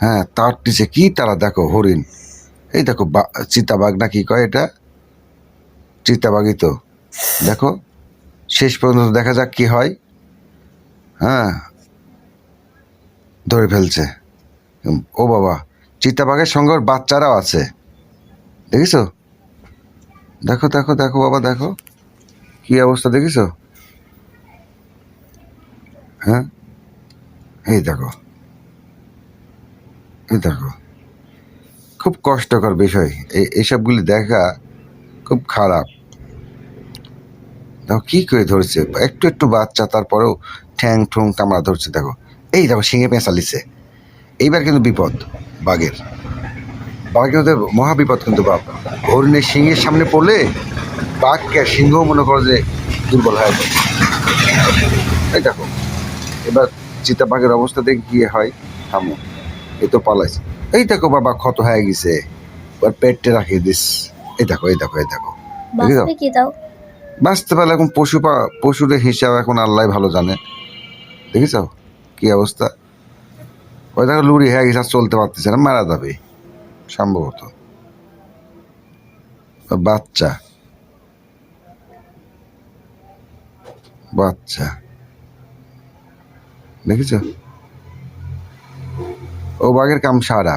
হ্যাঁ তার নিচে কি তারা? দেখো, হরিণ। এই দেখো চিতাবাঘ না কি কয় এটা? চিতাবাঘই তো। দেখো, শেষ পর্যন্ত দেখা যাক কি হয়। হ্যাঁ ধরে ফেলছে। ও বাবা, চিতাবাঘের সঙ্গে ওর বাচ্চারাও আছে। দেখিছো দেখো দেখো দেখো বাবা, দেখো। কি অবস্থা দেখিছো হ্যাঁ এই দেখো। এই দেখো, খুব কষ্টকর বিষয়। এই এইসবগুলি দেখা খুব খারাপ। দেখো কী করে ধরছে? একটু একটু বাচ্চা, তারপরেও ঠ্যাং ঠুং কামড়া ধরছে, দেখো। এই দেখো শিঙে পেঁচালিছে এইবার কিন্তু বিপদ, বাঘের। বাঘের ওদের মহা বিপদ কিন্তু বাপ হরিণের সিংহের সামনে পড়লে বাঘকে সিংহ মনে করো যে দুর্বল হয়ে এই দেখো, এবার চিতা বাঘের অবস্থা দেখে গিয়ে হয়? থামো। এই তো পালাইছে। এই দেখো বাবা ক্ষত হয়ে গেছে। এবার পেটে রাখিয়ে দিস। এই দেখো এই দেখো এই দেখো। কি বাঁচতে পারলে এখন পশু পা- পশুদের হিসাব এখন আল্লাহ ভালো জানে। দেখেছ কি অবস্থা? ওই দেখো লুড়ি হয়ে গেছে আর চলতে পারতেছে না মারা যাবে। সম্ভবত। বাচ্চা। বাচ্চা। দেখেছ ও বাঘের কাম সারা